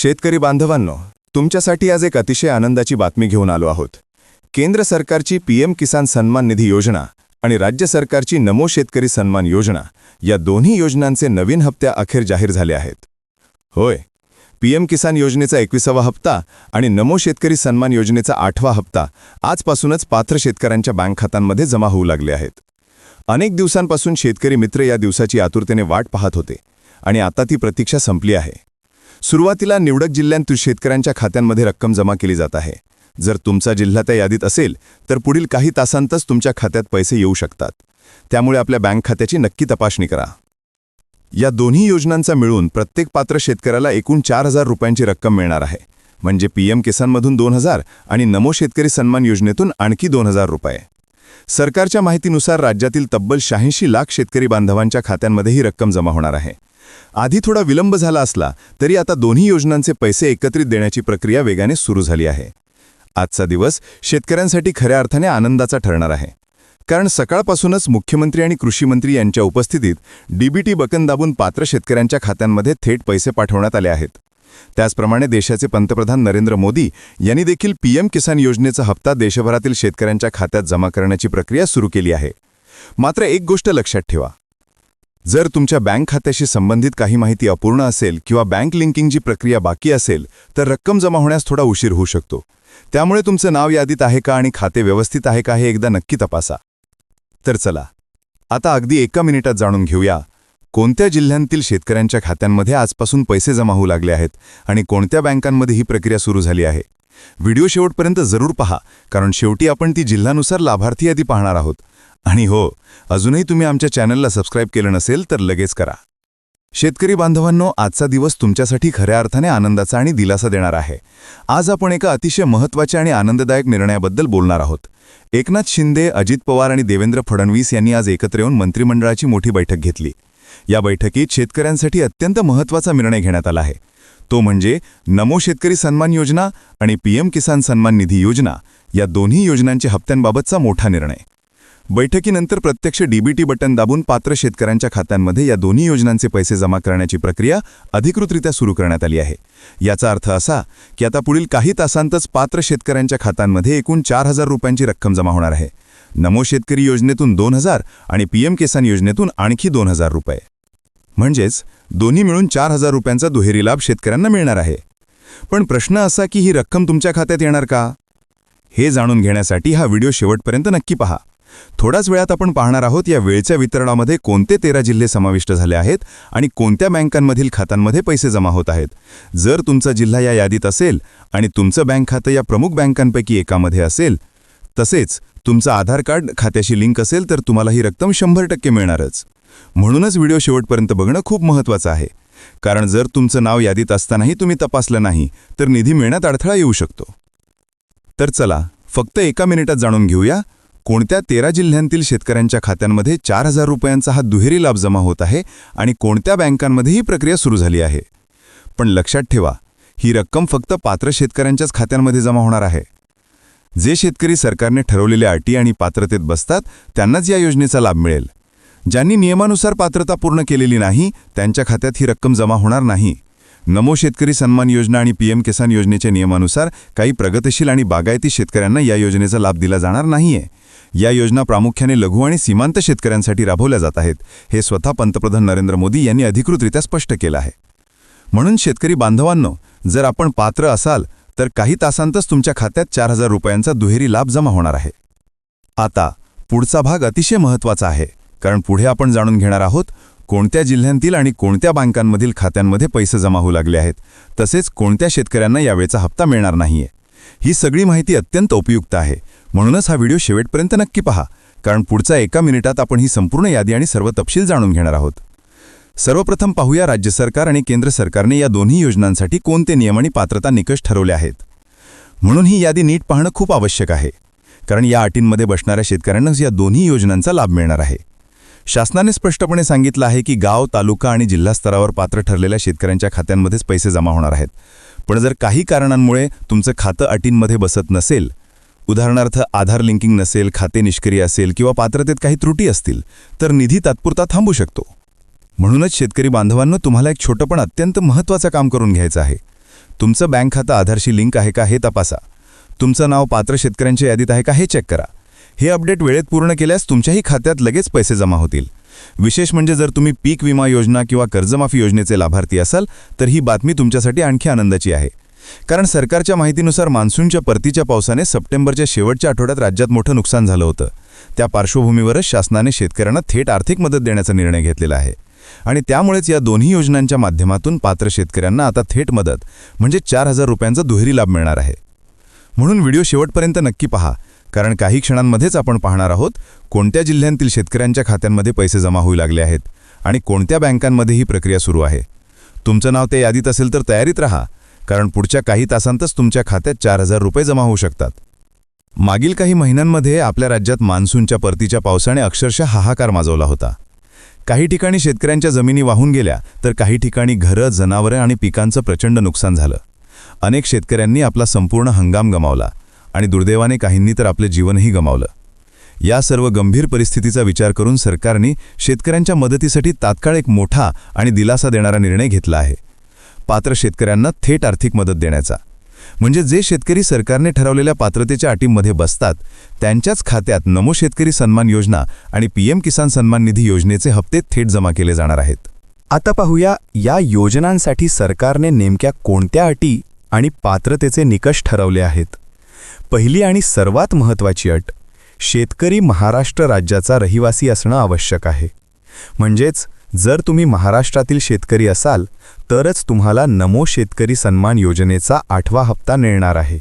शेतकरी बांधवांनो तुमच्यासाठी आज एक अतिशय आनंदाची बातमी घेऊन आलो आहोत. केंद्र सरकारची पीएम किसान सन्मान निधी योजना आणि राज्य सरकारची नमो शेतकरी सन्मान योजना या दोन्ही योजनांचे नवीन हप्त्या अखेर जाहीर झाले आहेत. होय पीएम किसान योजनेचा एकविसावा हप्ता आणि नमो शेतकरी सन्मान योजनेचा आठवा हप्ता आजपासूनच पात्र शेतकऱ्यांच्या बँक खात्यांमध्ये जमा होऊ लागले आहेत. अनेक दिवसांपासून शेतकरी मित्र या दिवसाची आतुरतेने वाट पाहत होते आणि आता ती प्रतीक्षा संपली आहे. सुरुवातीला निवडक जिल्ह्यांतून शेतकऱ्यांच्या खात्यांमध्ये रक्कम जमा केली जात आहे. जर तुमचा जिल्हा त्या यादीत असेल तर पुढील काही तासांतच तुमच्या खात्यात पैसे येऊ शकतात. त्यामुळे आपल्या बँक खात्याची नक्की तपासणी करा. या दोन्ही योजनांचा मिळून प्रत्येक पात्र शेतकऱ्याला एकूण चार हजार रुपयांची रक्कम मिळणार आहे. म्हणजे पीएम किसानमधून दोन हजार आणि नमो शेतकरी सन्मान योजनेतून आणखी दोन हजार रुपये. सरकारच्या माहितीनुसार राज्यातील तब्बल शहाऐंशी लाख शेतकरी बांधवांच्या खात्यांमध्ये ही रक्कम जमा होणार आहे. आधी थोडा विलंब झाला असला तरी आता दोन्ही योजनांचे पैसे एकत्रित देण्याची प्रक्रिया वेगाने सुरू झाली आहे. आजचा दिवस शेतकऱ्यांसाठी खऱ्या अर्थाने आनंदाचा ठरणार आहे. कारण सकाळपासूनच मुख्यमंत्री आणि कृषीमंत्री यांच्या उपस्थितीत डीबीटी बकन दाबून पात्र शेतकऱ्यांच्या खात्यांमध्ये थेट पैसे पाठवण्यात आले आहेत. त्याचप्रमाणे देशाचे पंतप्रधान नरेंद्र मोदी यांनी देखील पीएम किसान योजनेचा हप्ता देशभरातील शेतकऱ्यांच्या खात्यात जमा करण्याची प्रक्रिया सुरू केली आहे. मात्र एक गोष्ट लक्षात ठेवा. जर तुमच्या बँक खात्याशी संबंधित काही माहिती अपूर्ण असेल किंवा बँक लिंकिंगची प्रक्रिया बाकी असेल तर रक्कम जमा होण्यास थोडा उशीर होऊ शकतो. त्यामुळे तुमचं नाव यादीत आहे का आणि खाते व्यवस्थित आहे का हे एकदा नक्की तपासा. तर चला आता अगदी एका मिनिटात जाणून घेऊया कोणत्या जिल्ह्यांतील शेतकऱ्यांच्या खात्यांमध्ये आजपासून पैसे जमा होऊ लागले आहेत आणि कोणत्या बँकांमध्ये ही प्रक्रिया सुरू झाली आहे? व्हिडिओ शेवटपर्यंत जरूर पहा कारण शेवटी आपण ती जिल्ह्यानुसार लाभार्थी यादी पाहणार आहोत. आणि हो अजूनही तुम्ही आमच्या चॅनलला सबस्क्राईब केलं नसेल तर लगेच करा. शेतकरी बांधवांनो आजचा दिवस तुमच्यासाठी खऱ्या अर्थाने आनंदाचा आणि दिलासा देणार आहे. आज आपण एका अतिशय महत्त्वाच्या आणि आनंददायक निर्णयाबद्दल बोलणार आहोत. एकनाथ शिंदे अजित पवार आणि देवेंद्र फडणवीस यांनी आज एकत्र येऊन मंत्रिमंडळाची मोठी बैठक घेतली. या बैठकीत शेतकऱ्यांसाठी अत्यंत महत्त्वाचा निर्णय घेण्यात आला आहे. तो म्हणजे नमो शेतकरी सन्मान योजना आणि पीएम किसान सन्मान निधी योजना या दोन्ही योजनांच्या हप्त्यांबाबतचा मोठा निर्णय. बैठकीनंतर प्रत्यक्ष डीबीटी बटन दाबून पात्र शेतकऱ्यांच्या खात्यांमध्ये या दोन्ही योजनांचे पैसे जमा करण्याची प्रक्रिया अधिकृतरित्या सुरू करण्यात आली आहे. याचा अर्थ असा की आता पुढील काही तासांतच पात्र शेतकऱ्यांच्या खात्यांमध्ये एकूण चार हजार रुपयांची रक्कम जमा होणार आहे. नमो शेतकरी योजनेतून दोन हजार आणि पीएम किसान योजनेतून आणखी दोन हजार रुपये. म्हणजेच दोन्ही मिळून चार हजार रुपयांचा दुहेरी लाभ शेतकऱ्यांना मिळणार आहे. पण प्रश्न असा की ही रक्कम तुमच्या खात्यात येणार का? हे जाणून घेण्यासाठी हा व्हिडिओ शेवटपर्यंत नक्की पहा. थोड्याच वेळात आपण पाहणार आहोत या वेळच्या वितरणामध्ये कोणते तेरा जिल्हे समाविष्ट झाले आहेत आणि कोणत्या बँकांमधील खात्यांमध्ये पैसे जमा होत आहेत. जर तुमचा जिल्हा या यादीत असेल आणि तुमचं बँक खातं या प्रमुख बँकांपैकी एकामध्ये असेल तसेच तुमचं आधार कार्ड खात्याशी लिंक असेल तर तुम्हाला ही रक्कम शंभर टक्के मिळणारच. म्हणूनच व्हिडिओ शेवटपर्यंत बघणं खूप महत्त्वाचं आहे. कारण जर तुमचं नाव यादीत असतानाही तुम्ही तपासलं नाही तर निधी मिळण्यात अडथळा येऊ शकतो. तर चला फक्त एका मिनिटात जाणून घेऊया कोणत्या तेरा जिल्ह्यांतील शेतकऱ्यांच्या खात्यांमध्ये चार हजार रुपयांचा हा दुहेरी लाभ जमा होत आहे आणि कोणत्या बँकांमध्ये ही प्रक्रिया सुरू झाली आहे? पण लक्षात ठेवा ही रक्कम फक्त पात्र शेतकऱ्यांच्याच खात्यांमध्ये जमा होणार आहे. जे शेतकरी सरकारने ठरवलेल्या अटी आणि पात्रतेत बसतात त्यांनाच या योजनेचा लाभ मिळेल. ज्यांनी नियमानुसार पात्रता पूर्ण केलेली नाही त्यांच्या खात्यात ही रक्कम जमा होणार नाही. नमो शेतकरी सन्मान योजना आणि पीएम किसान योजनेच्या नियमानुसार काही प्रगतशील आणि बागायती शेतकऱ्यांना या योजनेचा लाभ दिला जाणार नाहीये. या योजना प्रामुख्याने लघु आणि सीमांत शेतकऱ्यांसाठी राबवल्या जात आहेत. हे स्वतः पंतप्रधान नरेंद्र मोदी यांनी अधिकृतरित्या स्पष्ट केलं आहे. म्हणून शेतकरी बांधवांनो जर आपण पात्र असाल तर काही तासांतच तुमच्या खात्यात चार हजार रुपयांचा दुहेरी लाभ जमा होणार आहे. आता पुढचा भाग अतिशय महत्त्वाचा आहे कारण पुढे आपण जाणून घेणार आहोत कोणत्या जिल्ह्यांतील आणि कोणत्या बँकांमधील खात्यांमध्ये पैसे जमा होऊ लागले आहेत. तसेच कोणत्या शेतकऱ्यांना यावेळचा हप्ता मिळणार नाहीये. ही सगळी माहिती अत्यंत उपयुक्त आहे. म्हणूनच हा व्हिडिओ शेवटपर्यंत नक्की पहा कारण पुढच्या एका मिनिटात आपण ही संपूर्ण यादी आणि सर्व तपशील जाणून घेणार आहोत. सर्वप्रथम पाहूया राज्य सरकार आणि केंद्र सरकारने या दोन्ही योजनांसाठी कोणते नियम आणि पात्रता निकष ठरवले आहेत. म्हणून ही यादी नीट पाहणं खूप आवश्यक आहे कारण या अटींमध्ये बसणाऱ्या शेतकऱ्यांनाच या दोन्ही योजनांचा लाभ मिळणार आहे. शासनाने स्पष्टपणे सांगितलं आहे की गाव तालुका आणि जिल्हा स्तरावर पात्र ठरलेल्या शेतकऱ्यांच्या खात्यांमध्येच पैसे जमा होणार आहेत. पण जर काही कारणांमुळे तुमचं खातं अटींमध्ये बसत नसेल उदाहरणार्थ आधार लिंकिंग नसेल खाते निष्क्रिय असेल किंवा पात्रतेत काही त्रुटी असतील तर निधी तात्पुरता थांबू शकतो. म्हणूनच शेतकरी बांधवांना तुम्हाला एक छोटं पण अत्यंत महत्त्वाचं काम करून घ्यायचं आहे. तुमचं बँक खातं आधारशी लिंक आहे का हे तपासा. तुमचं नाव पात्र शेतकऱ्यांच्या यादीत आहे का हे चेक करा. हे अपडेट वेळेत पूर्ण केल्यास तुमच्याही खात्यात लगेच पैसे जमा होतील. विशेष म्हणजे जर तुम्ही पीक विमा योजना किंवा कर्जमाफी योजनेचे लाभार्थी असाल तर ही बातमी तुमच्यासाठी आणखी आनंदाची आहे. कारण सरकारच्या माहितीनुसार मान्सूनच्या परतीच्या पावसाने सप्टेंबरच्या शेवटच्या आठवड्यात राज्यात मोठं नुकसान झालं होतं. त्या पार्श्वभूमीवरच शासनाने शेतकऱ्यांना थेट आर्थिक मदत देण्याचा निर्णय घेतलेला आहे. आणि त्यामुळेच या दोन्ही योजनांच्या माध्यमातून पात्र शेतकऱ्यांना आता थेट मदत म्हणजे चार हजार रुपयांचा दुहेरी लाभ मिळणार आहे. म्हणून व्हिडिओ शेवटपर्यंत नक्की पहा कारण काही क्षणांमध्येच आपण पाहणार आहोत कोणत्या जिल्ह्यांतील शेतकऱ्यांच्या खात्यांमध्ये पैसे जमा होऊ लागले आहेत आणि कोणत्या बँकांमध्ये ही प्रक्रिया सुरू आहे. तुमचं नाव त्या यादीत असेल तर तयारीत राहा. कारण पुढच्या काही तासांतच तुमच्या खात्यात चार हजार रुपये जमा होऊ शकतात. मागील काही महिन्यांमध्ये आपल्या राज्यात मान्सूनच्या परतीच्या पावसाने अक्षरशः हाहाकार माजवला होता. काही ठिकाणी शेतकऱ्यांच्या जमिनी वाहून गेल्या तर काही ठिकाणी घरं जनावरं आणि पिकांचं प्रचंड नुकसान झालं. अनेक शेतकऱ्यांनी आपला संपूर्ण हंगाम गमावला आणि दुर्दैवाने काहींनी तर आपले जीवनही गमावलं. या सर्व गंभीर परिस्थितीचा विचार करून सरकारने शेतकऱ्यांच्या मदतीसाठी तात्काळ एक मोठा आणि दिलासा देणारा निर्णय घेतला आहे. पात्र शेतकऱ्यांना थेट आर्थिक मदत देण्याचा. म्हणजे जे शेतकरी सरकारने ठरवलेल्या पात्रतेच्या अटींमध्ये बसतात त्यांच्याच खात्यात नमो शेतकरी सन्मान योजना आणि पीएम किसान सन्मान निधी योजनेचे हप्ते थेट जमा केले जाणार आहेत. आता पाहूया या योजनांसाठी सरकारने नेमक्या कोणत्या अटी आणि पात्रतेचे निकष ठरवले आहेत? पहिली आणि सर्वात महत्त्वाची अट शेतकरी महाराष्ट्र राज्याचा रहिवासी असणं आवश्यक आहे. म्हणजेच जर तुम्ही महाराष्ट्रातील शेतकरी असाल तरच तुम्हाला नमो शेतकरी सन्मान योजनेचा आठवा हप्ता मिळणार आहे.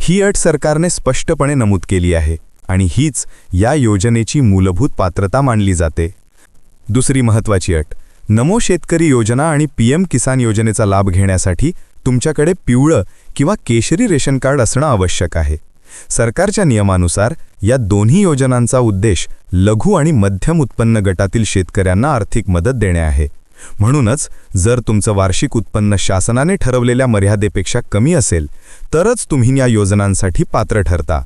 ही अट सरकारने स्पष्टपणे नमूद केली आहे आणि हीच या योजनेची मूलभूत पात्रता मानली जाते. दुसरी महत्त्वाची अट नमो शेतकरी योजना आणि पीएम किसान योजनेचा लाभ घेण्यासाठी तुमच्याकडे पिवळं किंवा केशरी रेशन कार्ड असणं आवश्यक आहे. सरकारच्या नियमानुसार या दोन्ही योजनांचा उद्देश लघु आणि मध्यम उत्पन्न गटातील शेतकऱ्यांना आर्थिक मदत देणे आहे. म्हणूनच जर तुमचं वार्षिक उत्पन्न शासनाने ठरवलेल्या मर्यादेपेक्षा कमी असेल तरच तुम्ही या योजनांसाठी पात्र ठरता.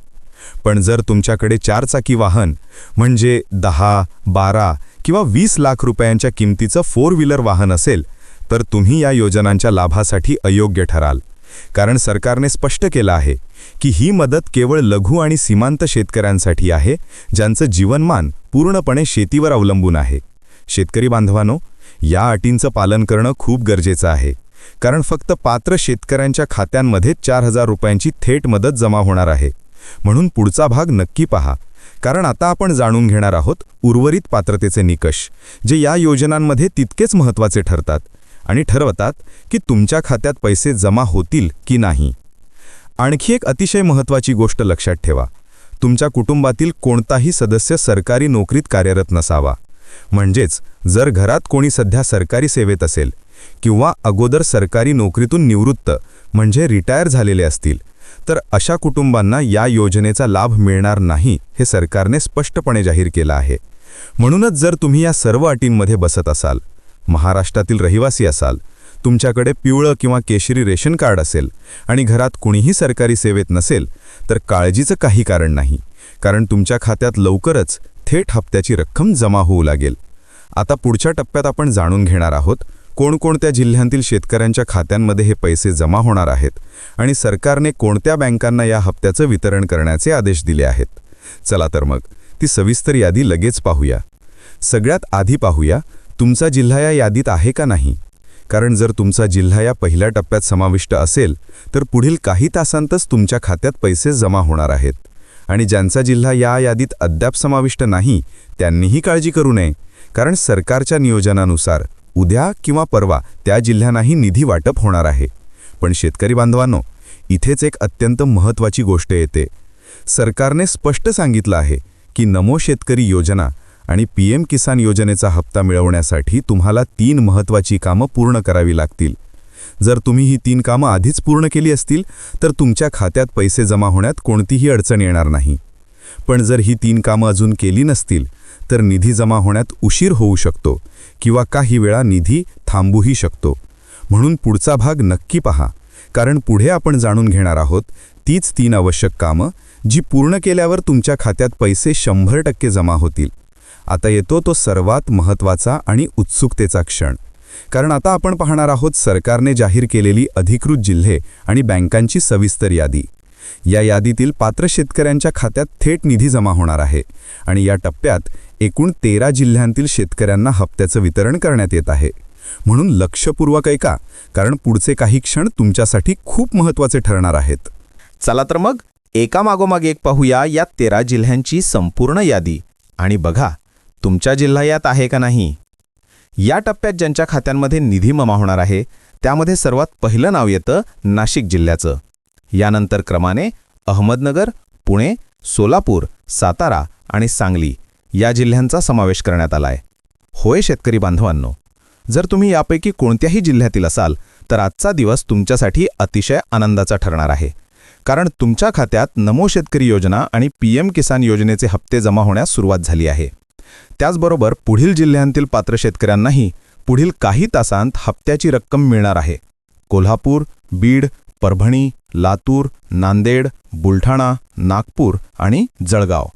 पण जर तुमच्याकडे चारचाकी वाहन म्हणजे दहा बारा किंवा वीस लाख रुपयांच्या किमतीचं फोर व्हीलर वाहन असेल तर तुम्ही या योजनांच्या लाभासाठी अयोग्य ठराल. कारण सरकारने स्पष्ट केलं आहे की ही मदत केवळ लघु आणि सीमांत शेतकऱ्यांसाठी आहे ज्यांचं जीवनमान पूर्णपणे शेतीवर अवलंबून आहे. शेतकरी बांधवांनो या अटींचं पालन करणं खूप गरजेचं आहे. कारण फक्त पात्र शेतकऱ्यांच्या खात्यांमध्ये चार हजार रुपयांची थेट मदत जमा होणार आहे. म्हणून पुढचा भाग नक्की पहा. कारण आता आपण जाणून घेणार आहोत उर्वरित पात्रतेचे निकष जे या योजनांमध्ये तितकेच महत्त्वाचे ठरतात. आणि ठरवतात की तुमच्या खात्यात पैसे जमा होतील की नाही. आणखी एक अतिशय महत्त्वाची गोष्ट लक्षात ठेवा. तुमच्या कुटुंबातील कोणताही सदस्य सरकारी नोकरीत कार्यरत नसावा. म्हणजेच जर घरात कोणी सध्या सरकारी सेवेत असेल किंवा अगोदर सरकारी नोकरीतून निवृत्त म्हणजे रिटायर झालेले असतील तर अशा कुटुंबांना या योजनेचा लाभ मिळणार नाही हे सरकारने स्पष्टपणे जाहीर केलं आहे. म्हणूनच जर तुम्ही या सर्व अटींमध्ये बसत असाल महाराष्ट्रातील रहिवासी असाल तुमच्याकडे पिवळं किंवा केशरी रेशन कार्ड असेल आणि घरात कुणीही सरकारी सेवेत नसेल तर काळजीचं काही कारण नाही कारण तुमच्या खात्यात लवकरच थेट हप्त्याची रक्कम जमा होऊ लागेल. आता पुढच्या टप्प्यात आपण जाणून घेणार आहोत कोणकोणत्या जिल्ह्यांतील शेतकऱ्यांच्या खात्यांमध्ये हे पैसे जमा होणार आहेत आणि सरकारने कोणत्या बँकांना या हप्त्याचं वितरण करण्याचे आदेश दिले आहेत. चला तर मग ती सविस्तर यादी लगेच पाहूया. सगळ्यात आधी पाहूया तुमचा जिल्हा या यादीत आहे का नाही? कारण जर तुमचा जिल्हा या पहिल्या टप्प्यात समाविष्ट असेल तर पुढील काही तासांतच तुमच्या खात्यात पैसे जमा होणार आहेत. आणि ज्यांचा जिल्हा या यादीत अद्याप समाविष्ट नाही त्यांनीही काळजी करू नये. कारण सरकारच्या नियोजनानुसार उद्या किंवा परवा त्या जिल्ह्यांनाही निधी वाटप होणार आहे. पण शेतकरी बांधवांनो इथेच एक अत्यंत महत्त्वाची गोष्ट येते. सरकारने स्पष्ट सांगितलं आहे की नमो शेतकरी योजना आणि पी एम किसान योजनेचा हप्ता मिळवण्यासाठी तुम्हाला तीन महत्त्वाची कामं पूर्ण करावी लागतील. जर तुम्ही ही तीन कामं आधीच पूर्ण केली असतील तर तुमच्या खात्यात पैसे जमा होण्यात कोणतीही अडचण येणार नाही. पण जर ही तीन कामं अजून केली नसतील तर निधी जमा होण्यात उशीर होऊ शकतो किंवा काही वेळा निधी थांबूही शकतो. म्हणून पुढचा भाग नक्की पहा कारण पुढे आपण जाणून घेणार आहोत तीच तीन आवश्यक कामं जी पूर्ण केल्यावर तुमच्या खात्यात पैसे शंभर टक्के जमा होतील. आता येतो तो सर्वात महत्त्वाचा आणि उत्सुकतेचा क्षण. कारण आता आपण पाहणार आहोत सरकारने जाहीर केलेली अधिकृत जिल्हे आणि बँकांची सविस्तर यादी. या यादीतील पात्र शेतकऱ्यांच्या खात्यात थेट निधी जमा होणार आहे आणि या टप्प्यात एकूण तेरा जिल्ह्यांतील शेतकऱ्यांना हप्त्याचं वितरण करण्यात येत आहे. म्हणून लक्षपूर्वक ऐका कारण पुढचे काही क्षण तुमच्यासाठी खूप महत्त्वाचे ठरणार आहेत. चला तर मग एका मागोमाग एक पाहूया या तेरा जिल्ह्यांची संपूर्ण यादी. आणि बघा तुमच्या जिल्हा यात आहे का नाही? या टप्प्यात ज्यांच्या खात्यांमध्ये निधी ममा होणार आहे त्यामध्ये सर्वात पहिलं नाव येतं नाशिक जिल्ह्याचं. यानंतर क्रमाने अहमदनगर पुणे सोलापूर सातारा आणि सांगली या जिल्ह्यांचा समावेश करण्यात आलाय. होय शेतकरी बांधवांनो जर तुम्ही यापैकी कोणत्याही जिल्ह्यातील असाल तर आजचा दिवस तुमच्यासाठी अतिशय आनंदाचा ठरणार आहे. कारण तुमच्या खात्यात नमो शेतकरी योजना आणि पीएम किसान योजनेचे हप्ते जमा होण्यास सुरुवात झाली आहे. त्याचबरोबर पुढील जिल्ह्यांतील पात्र शेतकऱ्यांनाही पुढील काही तासांत हप्त्याची रक्कम मिळणार आहे. कोल्हापूर बीड परभणी लातूर नांदेड बुलढाणा नागपूर आणि जळगाव.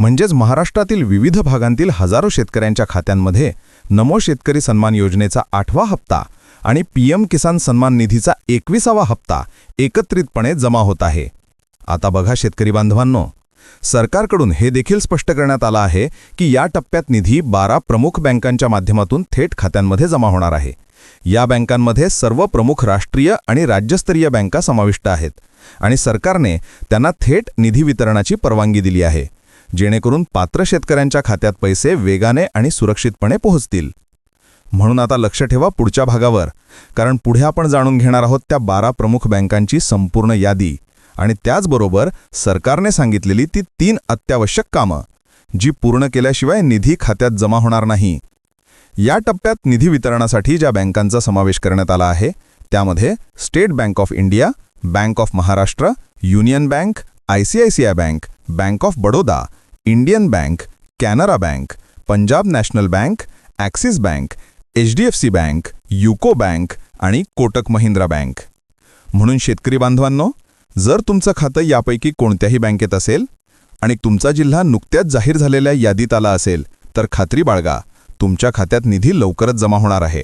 म्हणजेच महाराष्ट्रातील विविध भागांतील हजारो शेतकऱ्यांच्या खात्यांमध्ये नमो शेतकरी सन्मान योजनेचा आठवा हप्ता आणि पीएम किसान सन्मान निधीचा एकविसावा हप्ता एकत्रितपणे जमा होत आहे. आता बघा शेतकरी बांधवांनो सरकारकडून हे देखील स्पष्ट करण्यात आलं आहे की या टप्प्यात निधी बारा प्रमुख बँकांच्या माध्यमातून थेट खात्यांमध्ये जमा होणार आहे. या बँकांमध्ये सर्व प्रमुख राष्ट्रीय आणि राज्यस्तरीय बँका समाविष्ट आहेत आणि सरकारने त्यांना थेट निधी वितरणाची परवानगी दिली आहे जेणेकरून पात्र शेतकऱ्यांच्या खात्यात पैसे वेगाने आणि सुरक्षितपणे पोहोचतील. म्हणून आता लक्ष ठेवा पुढच्या भागावर कारण पुढे आपण जाणून घेणार आहोत त्या बारा प्रमुख बँकांची संपूर्ण यादी. आणि त्याचबरोबर सरकारने सांगितलेली ती तीन अत्यावश्यक कामं जी पूर्ण केल्याशिवाय निधी खात्यात जमा होणार नाही. या टप्प्यात निधी वितरणासाठी ज्या बँकांचा समावेश करण्यात आला आहे त्यामध्ये State Bank of India Bank of Maharashtra Union Bank ICICI Bank Bank of Baroda Indian Bank Canara Bank Punjab National Bank Axis Bank H D F C Bank UCO Bank आणि कोटक महिंद्रा बँक. म्हणून शेतकरी बांधवांनो जर तुमचं खातं यापैकी कोणत्याही बँकेत असेल आणि तुमचा जिल्हा नुकत्याच जाहीर झालेल्या यादीत आला असेल तर खात्री बाळगा तुमच्या खात्यात निधी लवकरच जमा होणार आहे.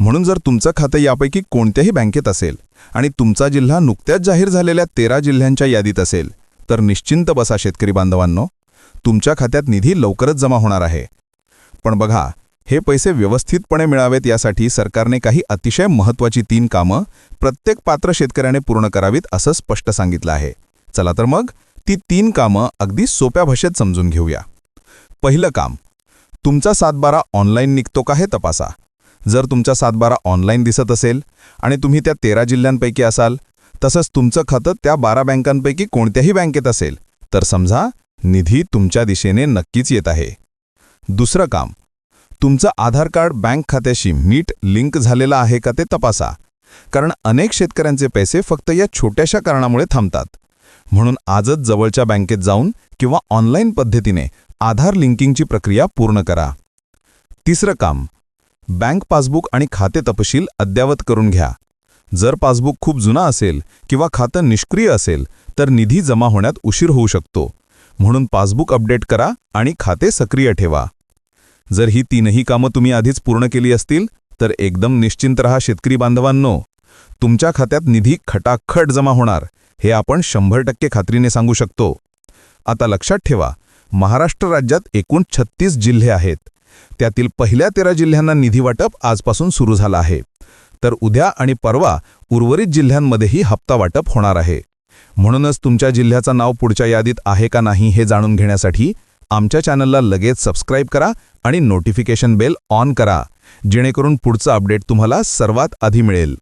म्हणून जर तुमचं खातं यापैकी कोणत्याही बँकेत असेल आणि तुमचा जिल्हा नुकत्याच जाहीर झालेल्या तेरा जिल्ह्यांच्या यादीत असेल तर निश्चिंत बसा शेतकरी बांधवांनो. तुमच्या खात्यात निधी लवकरच जमा होणार आहे. पण बघा हे पैसे व्यवस्थितपणे मिळावेत यासाठी सरकारने काही अतिशय महत्त्वाची तीन कामं प्रत्येक पात्र शेतकऱ्याने पूर्ण करावीत असं स्पष्ट सांगितलं आहे. चला तर मग ती तीन कामं अगदी सोप्या भाषेत समजून घेऊया. पहिलं काम तुमचा सातबारा ऑनलाईन निघतो का हे तपासा. जर तुमचा सातबारा ऑनलाईन दिसत असेल आणि तुम्ही त्या तेरा जिल्ह्यांपैकी असाल तसंच तुमचं खातं त्या बारा बँकांपैकी कोणत्याही बँकेत असेल तर समजा निधी तुमच्या दिशेने नक्कीच येत आहे. दुसरं काम तुमचं आधार कार्ड बँक खात्याशी नीट लिंक झालेलं आहे का ते तपासा. कारण अनेक शेतकऱ्यांचे पैसे फक्त या छोट्याशा कारणामुळे थांबतात. म्हणून आजच जवळच्या बँकेत जाऊन किंवा ऑनलाईन पद्धतीने आधार लिंकिंगची प्रक्रिया पूर्ण करा. तिसरं काम. बँक पासबुक आणि खाते तपशील अद्ययावत करून घ्या. जर पासबुक खूप जुना असेल किंवा खातं निष्क्रिय असेल तर निधी जमा होण्यात उशीर होऊ शकतो. म्हणून पासबुक अपडेट करा आणि खाते सक्रिय ठेवा. जर ही तीनही कामं तुम्ही आधीच पूर्ण केली असतील तर एकदम निश्चिंत रहा शेतकरी बांधवांनो. तुमच्या खात्यात निधी खटाखट जमा होणार हे आपण शंभर टक्के खात्रीने सांगू शकतो. आता लक्षात ठेवा महाराष्ट्र राज्यात एकूण छत्तीस जिल्हे आहेत. त्यातील पहिल्या तेरा जिल्ह्यांना निधी वाटप आजपासून सुरू झालं आहे. तर उद्या आणि परवा उर्वरित जिल्ह्यांमध्येही हप्ता वाटप होणार आहे. म्हणूनच तुमच्या जिल्ह्याचं नाव पुढच्या यादीत आहे का नाही हे जाणून घेण्यासाठी आमच्या चॅनलला लगेच सबस्क्राईब करा आणि नोटिफिकेशन बेल ऑन करा जेणेकरून पुढचं अपडेट तुम्हाला सर्वात आधी मिळेल.